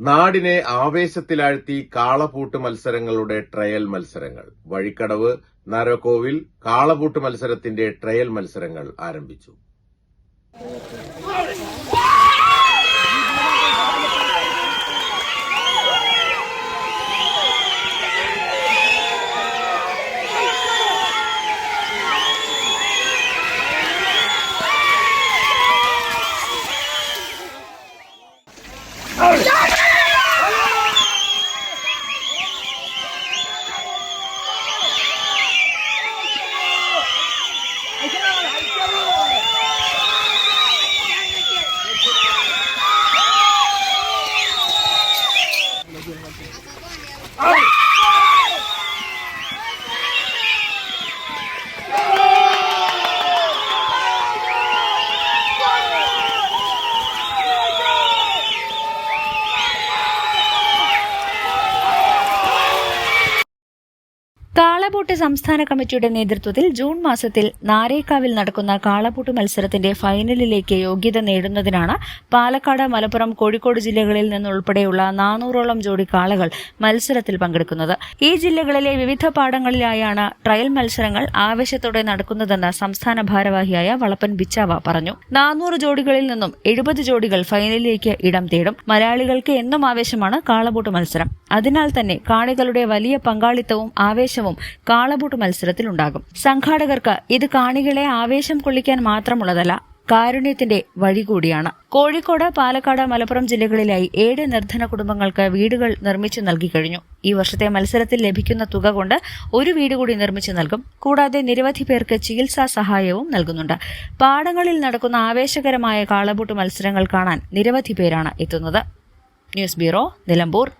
നാടിനെ ആവേശത്തിലാഴ്ത്തി കാളപൂട്ട് മത്സരങ്ങളുടെ ട്രയൽ മത്സരങ്ങൾ. വഴിക്കടവ് നരകോവിൽ കാളപൂട്ട് മത്സരത്തിന്റെ ട്രയൽ മത്സരങ്ങൾ ആരംഭിച്ചു. കാളപൂട്ട് സംസ്ഥാന കമ്മിറ്റിയുടെ നേതൃത്വത്തിൽ ജൂൺ മാസത്തിൽ നാരേക്കാവിൽ നടക്കുന്ന കാളപൂട്ട് മത്സരത്തിന്റെ ഫൈനലിലേക്ക് യോഗ്യത നേടുന്നതിനാണ് പാലക്കാട് മലപ്പുറം കോഴിക്കോട് ജില്ലകളിൽ നിന്നുൾപ്പെടെയുള്ള നാനൂറോളം ജോഡി കാളകൾ മത്സരത്തിൽ പങ്കെടുക്കുന്നത്. ഈ ജില്ലകളിലെ വിവിധ പാടങ്ങളിലായാണ് ട്രയൽ മത്സരങ്ങൾ ആവേശത്തോടെ നടക്കുന്നതെന്ന് സംസ്ഥാന ഭാരവാഹിയായ വളപ്പൻ ബിച്ചാവ പറഞ്ഞു. നാനൂറ് ജോഡികളിൽ നിന്നും എഴുപത് ജോഡികൾ ഫൈനലിലേക്ക് ഇടം തേടും. മലയാളികൾക്ക് എന്നും ആവേശമാണ് കാളപൂട്ട് മത്സരം. അതിനാൽ തന്നെ കാണികളുടെ വലിയ പങ്കാളിത്തവും ആവേശവും കാളപൂട്ട് മത്സരത്തിലുണ്ടാകും. സംഘാടകർക്ക് ഇത് കാണികളെ ആവേശം കൊള്ളിക്കാൻ മാത്രമുള്ളതല്ല കാരുണ്യത്തിന്റെ വഴി കൂടിയാണ്. കോഴിക്കോട് പാലക്കാട് മലപ്പുറം ജില്ലകളിലായി ഏഴ് നിർധന കുടുംബങ്ങൾക്ക് വീടുകൾ നിർമ്മിച്ചു നൽകി കഴിഞ്ഞു. ഈ വർഷത്തെ മത്സരത്തിൽ ലഭിക്കുന്ന തുക കൊണ്ട് ഒരു വീട് കൂടി നിർമ്മിച്ചു നൽകും. കൂടാതെ നിരവധി പേർക്ക് ചികിത്സാ സഹായവും നൽകുന്നുണ്ട്. പാടങ്ങളിൽ നടക്കുന്ന ആവേശകരമായ കാളബൂട്ട് മത്സരങ്ങൾ കാണാൻ നിരവധി പേരാണ് എത്തുന്നത്. News bureau Nilambur.